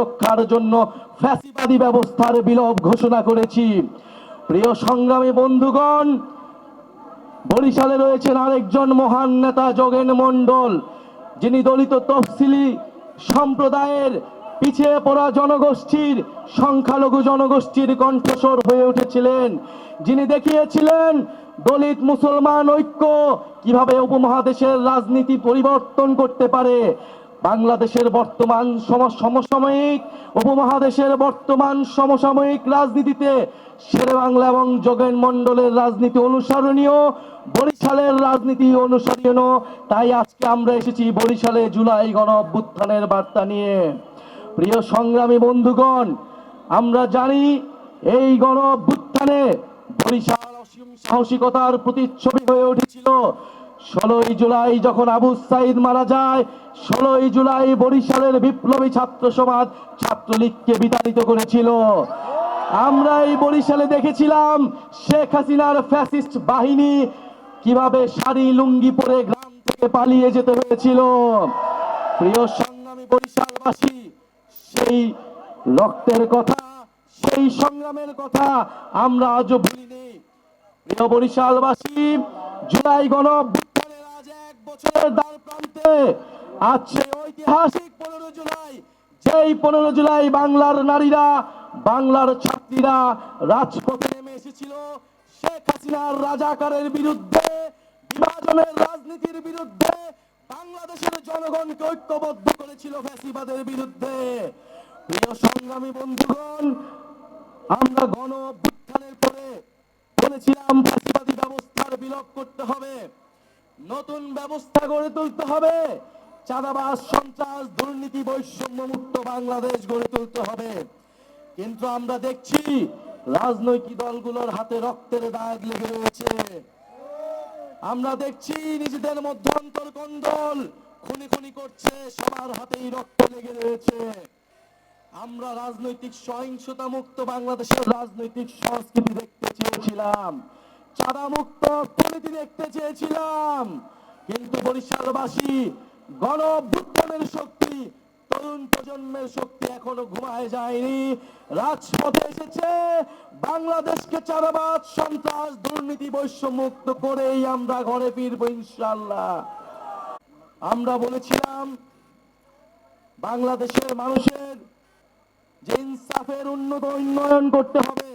রক্ষার জন্য ফ্যাসিবাদী ব্যবস্থার বিলোপ ঘোষণা করেছি। প্রিয় সংগ্রামী বন্ধুগণ, বরিশালে রয়েছেন আরেকজন মহান নেতা যোগেন মণ্ডল, যিনি দলিত তফসিলি সম্প্রদায়ের পিছিয়ে পড়া জনগোষ্ঠীর, সংখ্যালঘু জনগোষ্ঠীর কণ্ঠস্বর হয়ে উঠেছিলেন। যিনি দেখিয়েছিলেন দলিত মুসলমান ঐক্য কীভাবে উপমহাদেশের রাজনীতি পরিবর্তন করতে পারে বাংলাদেশের বর্তমান সম- সমসাময়িক উপমহাদেশের বর্তমান সমসাময়িক রাজনীতিতে শেরে বাংলা এবং যোগেন মণ্ডলের রাজনীতি অনুসরণীয়, বরিশালের রাজনীতি অনুসরণীয়। তাই আজকে আমরা এসেছি বরিশালে জুলাই গণ অভ্যুত্থানের বার্তা নিয়ে। প্রিয় সংগ্রামী বন্ধুগণ, আমরা জানি এই গণ অভ্যুত্থানে বরিশাল অসীম সাহসিকতার প্রতিচ্ছবি হয়ে উঠেছিল। ষোলোই জুলাই যখন আবু সাইদ মারা যায়, ষোলোই জুলাই বরিশালের বিপ্লবী ছাত্র সমাজ ছাত্রলীগকে বিতাড়িত করেছিল। আমরা এই বরিশালে দেখেছিলাম শেখ হাসিনার ফ্যাসিস্ট বাহিনী কীভাবে শাড়ি, লুঙ্গি পরে গ্রাম থেকে পালিয়ে যেতে হয়েছিল। প্রিয় সংগ্রামী বরিশালবাসী, সেই রক্তের কথা, সেই সংগ্রামের কথা আমরা আজও ভুলিনি। প্রিয় বরিশালবাসী, জুলাই গণ বছরের দ্বার প্রান্তে সেই ঐতিহাসিক পনেরো জুলাই। যেই পনেরো জুলাই বাংলার নারীরা, বাংলার ছাত্রীরা রাজপথে নেমে এসেছিল, শেখ হাসিনার রাজাকারের বিরুদ্ধে, বিভাজনের রাজনীতির বিরুদ্ধে, বাংলাদেশের জনগণকে ঐক্যবদ্ধ করেছিল ফ্যাসিবাদের বিরুদ্ধে। প্রিয় সংগ্রামী বন্ধুগণ, আমরা গণ অভ্যুত্থানের পরে বলেছিলাম, ফ্যাসিবাদী ব্যবস্থার বিলোপ করতে হবে। নতুন ব্যবস্থা গড়ে তুলতে হবে। চাঁদাবাজ, সন্ত্রাস, দুর্নীতি বৈষম্য মুক্ত বাংলাদেশ গড়ে তুলতে হবে। কিন্তু আমরা দেখছি রাজনৈতিক দলগুলোর হাতে রক্তের দাগ লেগে রয়েছে। আমরা দেখছি নিজেদের মধ্যে অন্তর্কন্দল খুনি খুনি করছে, সবার হাতেই রক্ত লেগে রয়েছে। আমরা রাজনৈতিক সহিংসতা মুক্ত বাংলাদেশের রাজনৈতিক সংস্কৃতি দেখতে চেয়েছিলাম। চাঁদা মুক্ত দেখতে চেয়েছিলাম। কিন্তু বরিশালবাসী গণ শক্তি, তরুণ প্রজন্মের শক্তি এখনও ঘুমায় যায়নি। রাজপথে এসেছে বাংলাদেশকে চাঁদাবাদ সন্ত্রাস, দুর্নীতি বৈষম্যুক্ত করেই আমরা ঘরে ফিরবো ইনশাল্লাহ আমরা বলেছিলাম, বাংলাদেশের মানুষের যে ইনসাফের উন্নত উন্নয়ন করতে হবে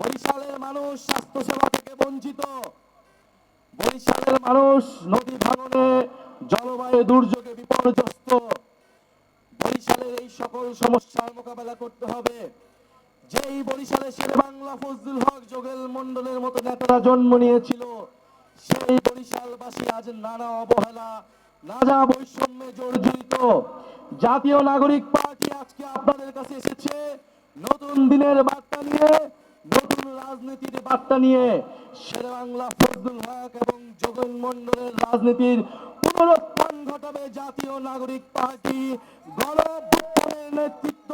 বরিশালের মানুষ স্বাস্থ্য সেবা থেকে বঞ্চিত। বরিশালের মানুষ নদী ভাঙনে জলবায়ু দুর্যোগে বিপর্যস্ত। বরিশালের এই সকল সমস্যার মোকাবেলা করতে হবে। যেই বরিশালে শেরে বাংলা ফজলুল হক যোগেল মন্ডলের মতো নেতারা জন্ম নিয়েছিল, সেই বরিশালবাসী আজ নানা অবহেলা, নানা বৈষম্যে জর্জরিত। জাতীয় নাগরিক পার্টি আজকে আপনাদের কাছে এসেছে। নতুন দিনের বার্তা নিয়ে রাজনীতির বার্তা নিয়ে শেরে বাংলা ফজলুল হক এবং যোগেন মন্ডলের রাজনীতির পুনরুত্থান ঘটাবে জাতীয় নাগরিক পার্টি। গণ নেতৃত্ব,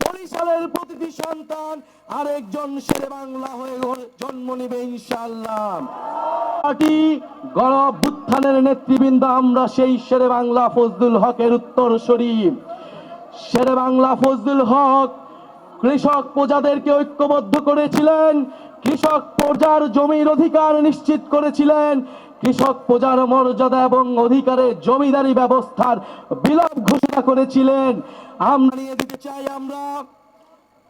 বরিশালের প্রতিটি সন্তান আরেকজন শেরে বাংলা হয়ে জন্ম নিবে ইনশাল্লাহ পার্টি গণ অভ্যুত্থানের নেতৃবৃন্দ আমরা সেই শেরে বাংলা ফজলুল হকের উত্তর শরীফ শেরে বাংলা ফজলুল হক কৃষক প্রজাদেরকে ঐক্যবদ্ধ করেছিলেন, কৃষক প্রজার জমির অধিকার নিশ্চিত করেছিলেন, কৃষক প্রজার মর্যাদা এবং অধিকারে জমিদারি ব্যবস্থার বিলোপ ঘোষণা করেছিলেন। আমরা নিয়ে দিতে চাই আমরা।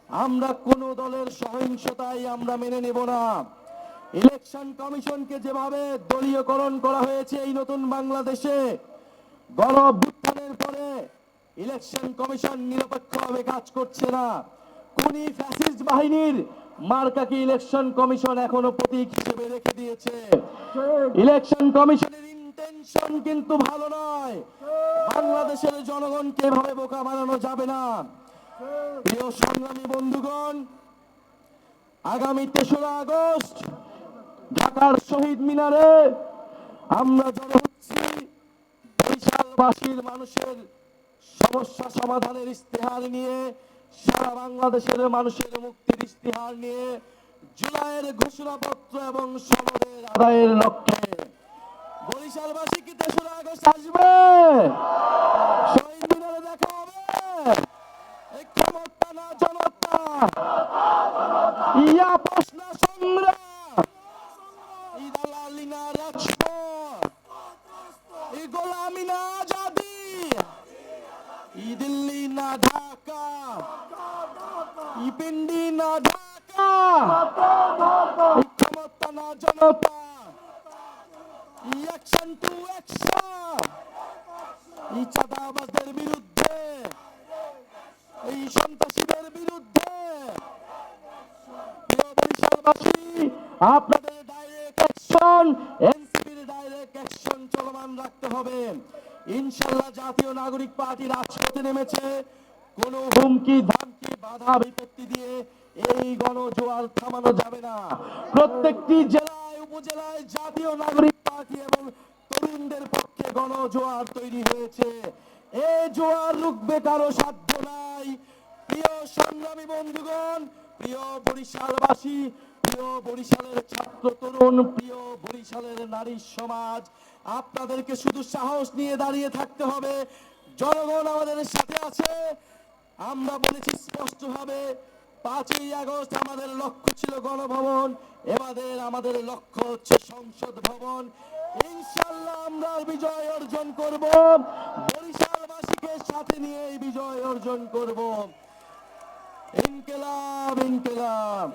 আমরা কোন দলের সহিংসতাই আমরা মেনে নেব না। ইলেকশন কমিশনকে যেভাবে দলীয়করণ করা হয়েছে এই নতুন বাংলাদেশে গণ পরে ইলেকশন কমিশন নিরপেক্ষভাবে কাজ করছে না। কোনি ফ্যাসিস্ট বাহিনীর মার্কাকে ইলেকশন কমিশন এখনও প্রতীক হিসেবে রেখে দিয়েছে। ইলেকশন কমিশনের ইন্টেনশন কিন্তু ভালো নয়। বাংলাদেশের জনগণকে এভাবে বোকা বানানো যাবে না। প্রিয় সংগ্রামী বন্ধুগণ, আগামী তেসরা আগস্ট ঢাকার শহীদ মিনারে আমরা জড়ো হচ্ছি। বরিশালবাসীর মানুষের সমস্যা সমাধানের ইস্তেহার নিয়ে সারা বাংলাদেশের মানুষের মুক্তির ইস্তেহার নিয়ে জুলাইয়ের ঘোষণাপত্র এবং সনদের আদায়ের লক্ষ্যে বরিশালবাসী কি তেসরা আগস্ট আসবে। শহীদ মিনারে দেখা ইয়া প্রশ্ন দিল্লি না ঢাকা না ঢাকা ক্ষমতা না জনতা টু অ্যাকশন বিরুদ্ধে এই সন্ত্রাসীদের বিরুদ্ধে আপনাদের ইনশাল্লাহ জাতীয় নাগরিক পার্টি রাজপথে নেমেছে। কোন হুমকি, ধামকি, বাধা, বিপত্তি দিয়ে এই গণজোয়ার থামানো যাবে না। প্রত্যেকটি জেলায়, উপজেলায় জাতীয় নাগরিক পার্টি এবং তরুণদের পক্ষে গণজোয়ার তৈরি হয়েছে। এই জোয়ার রুখবে কারও সাধ্য নাই। প্রিয় সংগ্রামী বন্ধুগণ, প্রিয় বরিশালবাসী প্রিয় বরিশালের ছাত্র তরুণ, প্রিয় বরিশালের নারী সমাজ, আপনাদেরকে শুধু সাহস নিয়ে দাঁড়িয়ে থাকতে হবে। জনগণ আমাদের সাথে আছে। আমরা বলেছি স্পষ্টভাবে, পাঁচই আগস্ট আমাদের লক্ষ্য ছিল গণভবন আমাদের লক্ষ্য হচ্ছে সংসদ ভবন। ইনশাল্লাহ আমরা বিজয় অর্জন করব। বরিশালবাসীকে সাথে নিয়ে এই বিজয় অর্জন করব। ইনকেলাব ইনকেলাব।